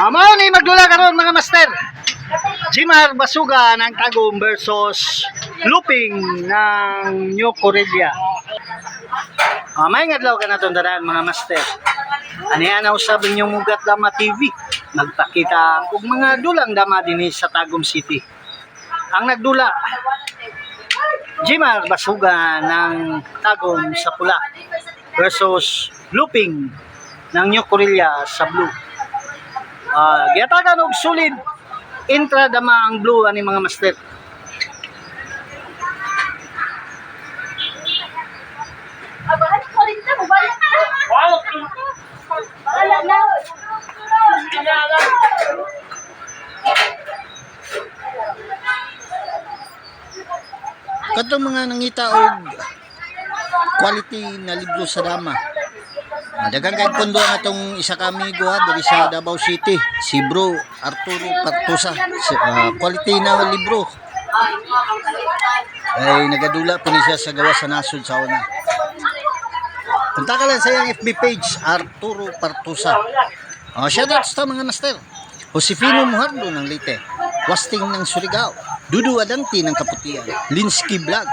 Amo ni magdula karon mga master. Jimar Basuga ng Tagum versus Looping ng New Corellia. Ah, may ngadlaw ka na itong daraan mga master. Yan ang usab ninyong Mugat Dama TV. Nagpakita og mga dulang dama din sa Tagum City. Ang nagdula, Jimar Basuga ng Tagum sa pula versus Looping ng New Corellia sa blue. Ah, giyatagan og solid intra dama ang blue ani mga master. Abahan ko rin na, mabalik na. Wala na. Kato mga nangita og quality na libro sa dama. Dagang kay pondo nga tong isa ka amigo ha diri sa Davao City, si Bro Arturo Partusa. Si, ah, quality na libro. Ay nagadula po ni siya sa gawa sa nasod sa una. Punta ka lang sa iyang FB page, Arturo Partusa. Oh, shoutouts to mga master. Josefino Muhardo ng Leyte. Wasting ng Surigao. Dudu Adanti ng Kaputian. Linsky Vlog.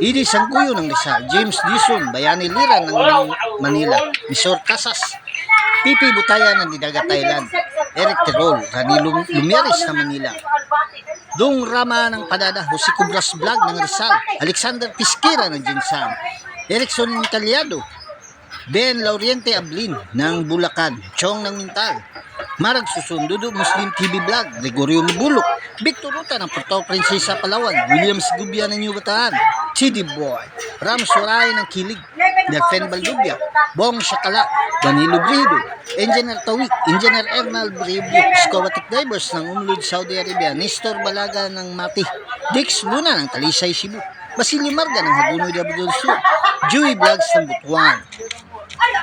Idi Sangkuyo ng Rizal. James Dison. Bayani Lira ng Man- Manila. Misor Casas. Pipi Butaya ng Didaga Thailand. Eric Tirol. Rani Lum- Lumiaris ng Manila. Dong Rama ng Padada. Jose Cubras Vlog ng Rizal. Alexander Pisquera ng Jinsan. Erickson Calyado. Ben Lauriente Ablin ng Bulacan, Chong ng Mintal, Marag Susundudo Muslim TV Vlog, Gregorio Mabulok, Victor Ruta ng Porto Princesa Palawan, Williams Gubia ng New Chidi Boy, Ram Suray ng Kilig, Delfen Baldubia, Bong Shakala, Danilo Brido, Engineer Tawik, Engineer Ernal Brevio, Scobatic Divers ng Umlud Saudi Arabia, Nestor Balaga ng Mati, Dix Luna ng Talisay Cebu, Basilio Marga ng Hagunoy de Abdul Sur, Joey Vlogs ng Butuan,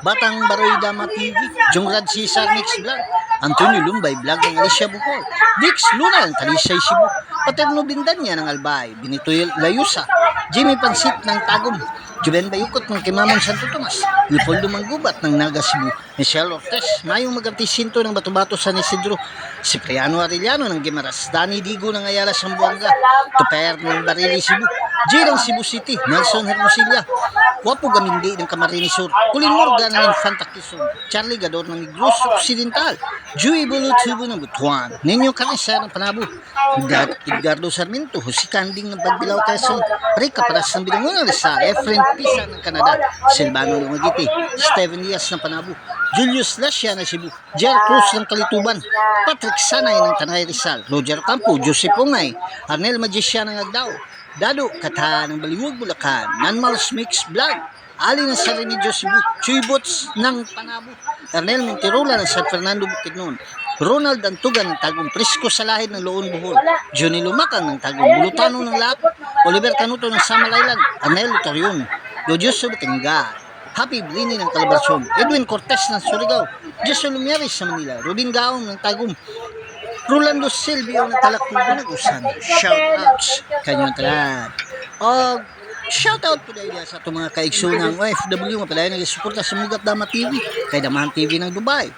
Batang Baroy Dama TV, Jongrad Cesar Mix Vlog, Antonio Lumbay Vlog ng Alicia Bukol, Dix Luna ng Talisay Cebu, Paterno Bindanya ng Albay, Benito Layusa, Jimmy Pansit ng Tagum, Juben Bayukot ng Kimamon Santo Tomas, Leopoldo Manggubat ng Naga Cebu, Michelle Ortez, Mayong Magartisinto ng Batubato San Isidro, Cipriano Arellano ng Gimaras, Danny Digo ng Ayala Sambuanga, Tuper ng Barili Cebu, Jirang Cebu City, Nelson Hermosilla, Wapo Gamindi ng Camarines Sur, Kulin Morgan ng Infanta Quezon, Charlie Gador ng Negros Occidental, Joey Bulutubo ng Butuan, Ninyo Canesar ng Panabo, Edgar- Edgardo Sarmiento, Jose Canding ng Bagbilao Quezon, Rica Paras ng Bilangon ng Rizal, Efren Pisa ng Canada, Silvano Lumagiti, Steven Diaz ng Panabo, Julius Lascia ng Cebu, Jer Cruz ng Kalituban, Patrick Sanay ng Tanay Rizal, Roger Campo, Joseph Ungay, Arnel Magisya ng Agdao, Dado Kata ng Baliwag Bulacan, Nanmals Mix Vlog, Ali ng sa Remedyo Cebu, Chuy Bots ng Panabo, Arnel Monterola ng San Fernando Bukidnon, Ronald Antugan ng Tagum Prisco sa lahid ng Loon Bohol, Johnny Lumakang ng Tagum Bulutano ng Lap, Oliver Canuto ng Samal Island, Arnel Torion, Dodioso Batinga, Happy Blini ng Calabarzon, Edwin Cortez ng Surigao, Jesse Lumiaris sa Manila, Robin Gaon ng Tagum, Rolando Silvio ng Talaktubo ng Usan. Shoutouts kanyang talan. O shoutout po dahil sa itong mga kaigsunang OFW nga pala nagsuporta sa Mugat Dama TV, kay Damahan TV ng Dubai.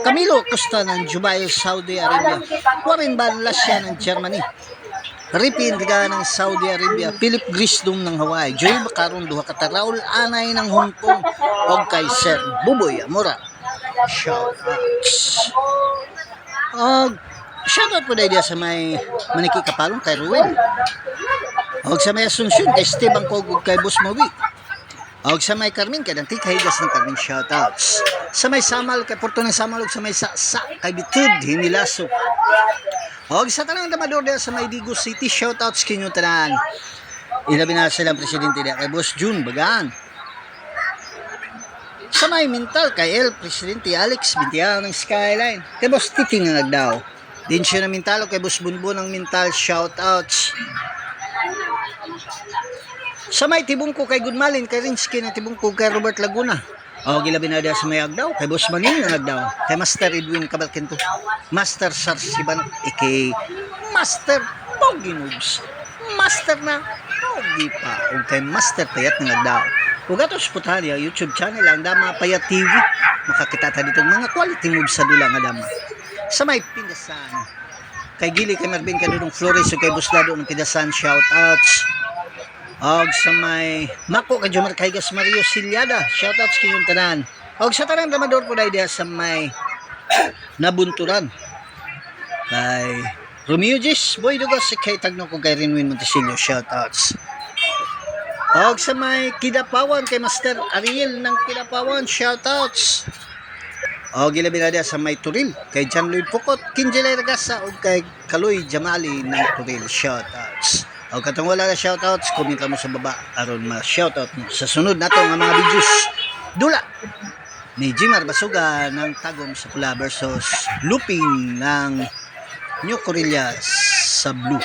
Camilo Costa ng Dubai, Saudi Arabia. Warren Banlasya ng Germany. Ripi Indiga ng Saudi Arabia, Philip Grisdom ng Hawaii, Joy Bacaron, Duha Kata, Raul Anay ng Hong Kong, o kay Sir Buboy Amora. Shoutouts. Og shoutout po dahil sa may maniki kapalong kay Ruel. Og sa may Asunsyon kay Steve Angkog ug kay Boss Mawi. Og sa may Carmen kay Danti Kahigas ng Carmen shoutouts. Sa may Samal kay Porto ng Samal ug sa may Saksa kay Bitud Hinilaso. Og sa tanang damador diya sa may Digo City shoutouts kinyo tanan. Ilabi na silang presidente diya kay Boss June Bagaan. Sa may mental kay El Presidente Alex Bintiao ng Skyline. Kay Boss Titi nga nagdaw. Din siya ng mental kay Boss Bunbun ng mental shoutouts. Sa may tibong ko kay Goodmalin, kay Rinsky na tibong ko kay Robert Laguna. O gilabi na diya sa may agdaw, kay Boss Manin na nagdaw. Kay Master Edwin Cabalquento. Master Sarsiban, ikay Master Pogi Noobs. Master na Pogi pa. O kay Master Payat na nagdaw. Ug atos putahan ya YouTube channel ang Dama Payat TV. Makakita ta dito mga quality moves sa dula nga dama. sa may Pindasan. Kay Gili, kay Marvin Kadudong Flores, o kay Buslado ng Pindasan, shoutouts. Og sa may Mako, kay Jomar Kaigas Mario Silyada, shoutouts kayong tanan. Og sa tanang ramador po dahil sa may nabunturan. Kay Romeo Gis, Boy Dugas, si kay Tagno ko kay Rinwin Montesilio, shoutouts. Og sa may Kidapawan, kay Master Ariel ng Kidapawan, shoutouts. O gilabi na sa may Turil kay John Lloyd Pukot, Kinjelay Ragasa o kay Kaloy Jamali ng Turil shoutouts. O katong wala na shoutouts, comment mo sa baba aron ma shoutout mo sa sunod nato nga mga videos. Dula ni Jimar Basuga ng Tagom sa Pula versus Looping ng New Corilla sa Blue.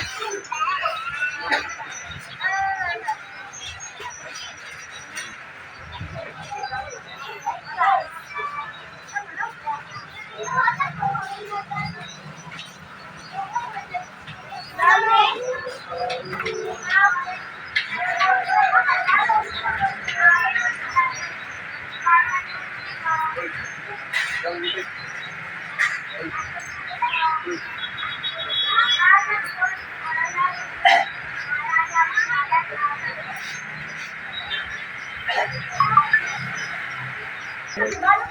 Ay,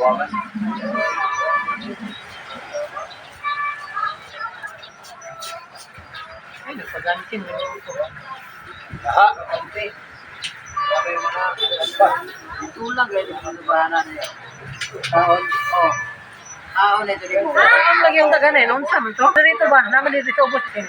Ay, nagpagansin mo. Tulang ganyan ang lubahanan niya. Taon? Oo. Taon ito rin mo. Ang lagi yung taga na yun. Unsa man to? Dito ba? Naman dito sa ubos. Kaya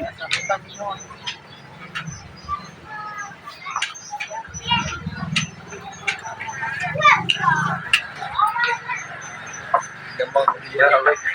no? Ako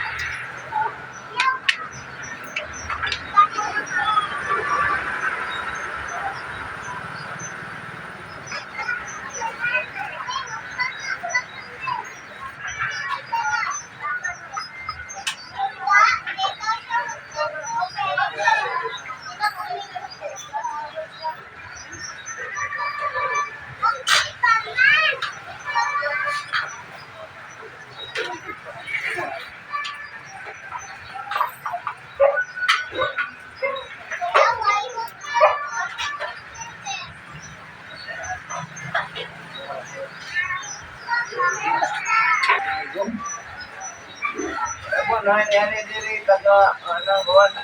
na yan diri taga ano buwan.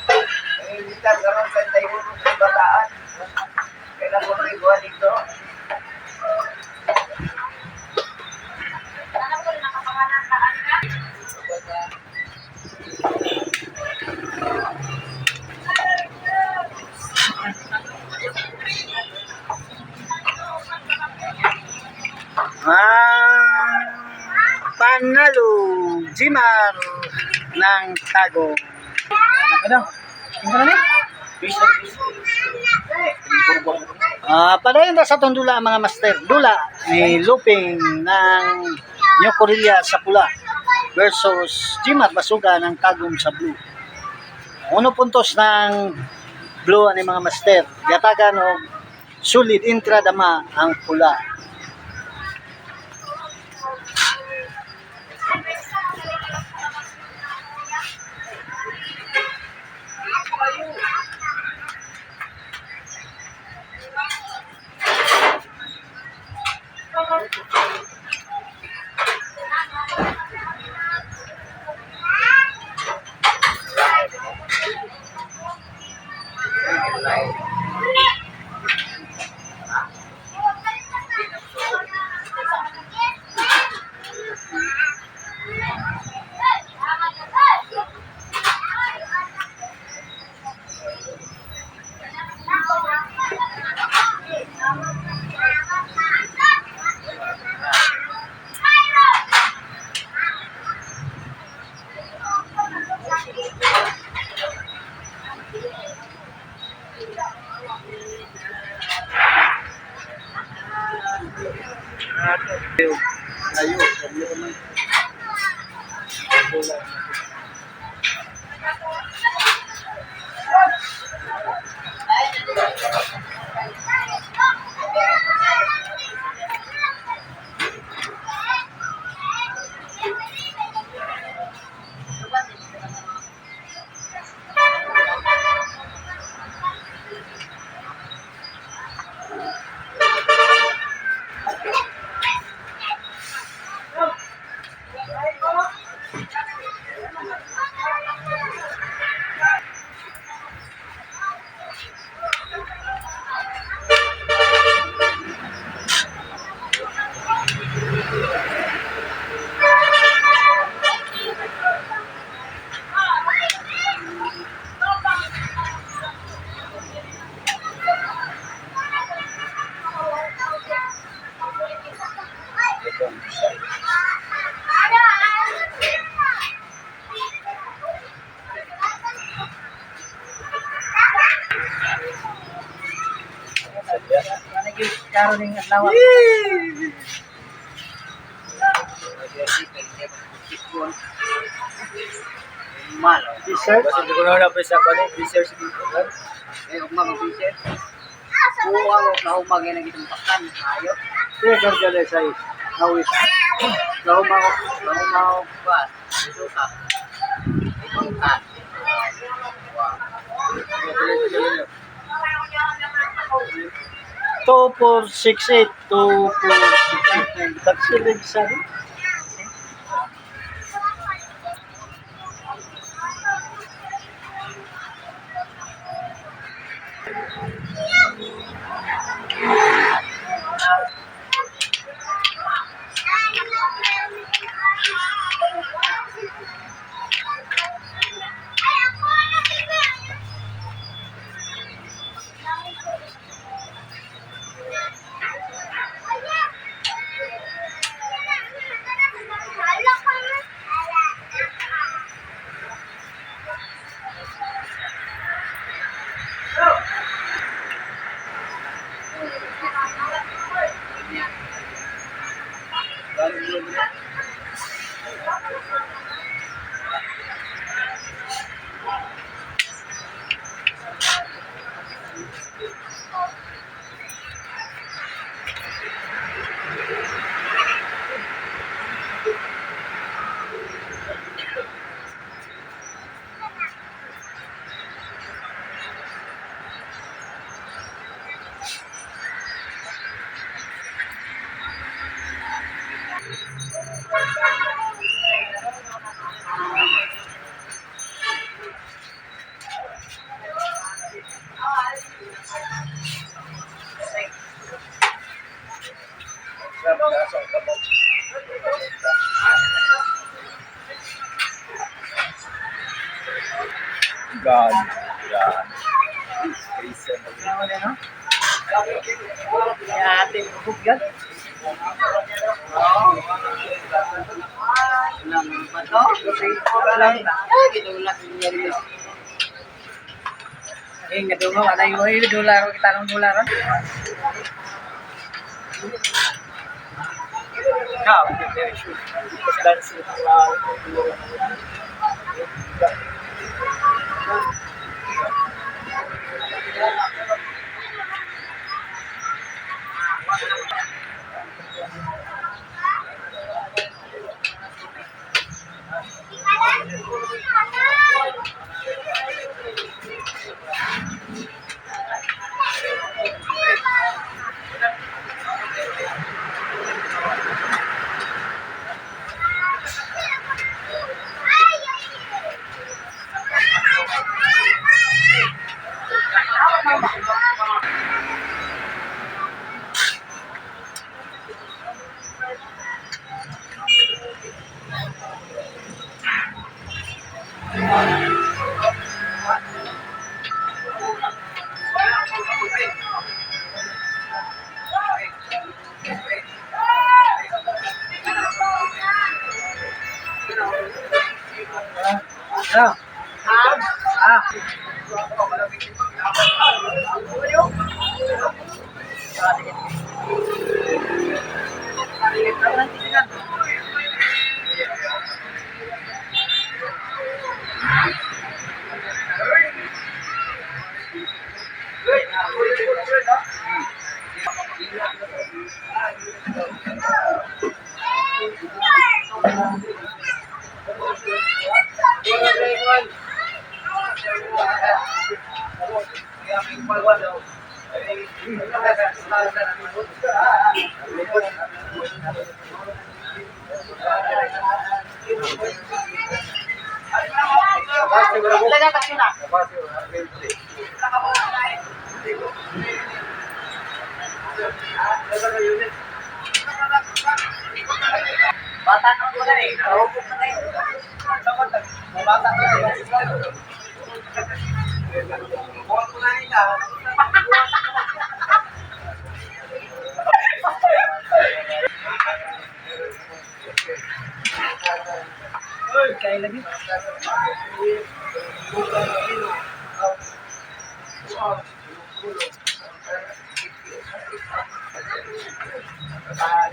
Nanalo Jimar ng Tagum. Ano? Tingnan na Ah, padayon na sa tong dula mga master. Dula ni looping ng New Corelia sa pula versus Jimar Basuga ng Tagum sa blue. Uno puntos ng blue ani mga master. Yatagan og sulit intra dama ang pula. Charo ning atlaw. Malo. T-shirt? Hindi ko na wala pa bisa kanin. T-shirt sa dito. Eh, bisa? mga t-shirt. Oo, ako pakan. Ayot. Sige, kargala sa iyo. Nawis. Kahumaw. Kahumaw. Kahumaw. Kahumaw. Two four six eight. Two four six eight. Tagsilig sa God. Eh, ngadungo, wala yung oil, dolar, kita Kaya lagi. Bye.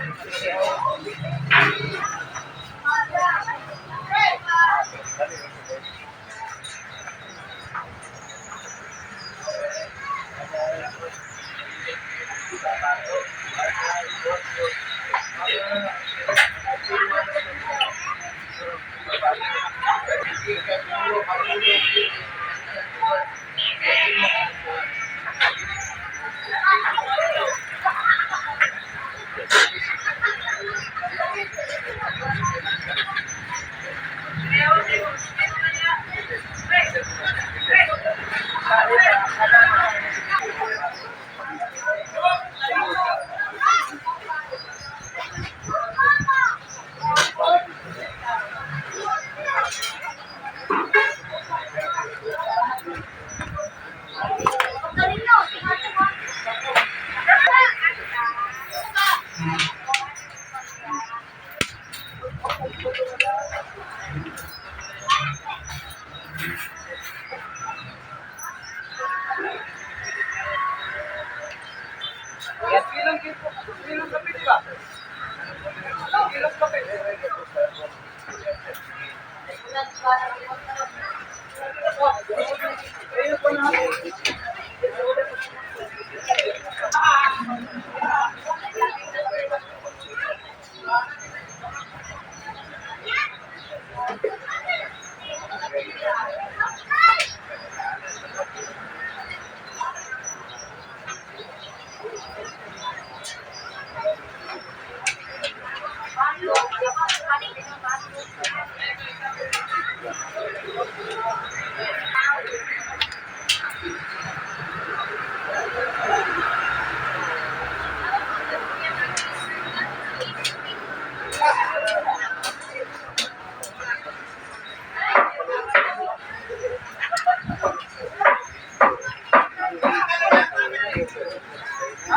Thank you.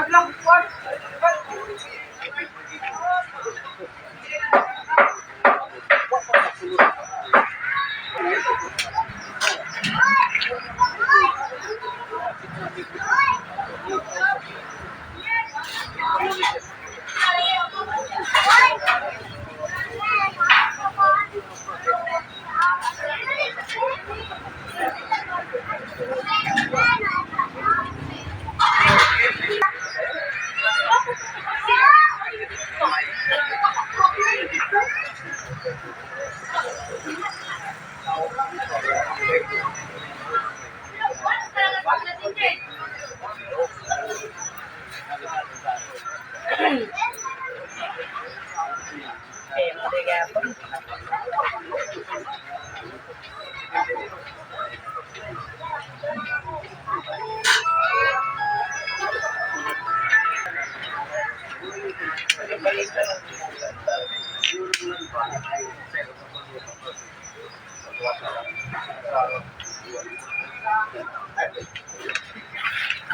Sablak, what?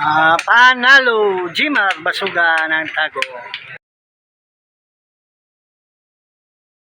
Ah, panalo, Jimar Basuga ng Tago.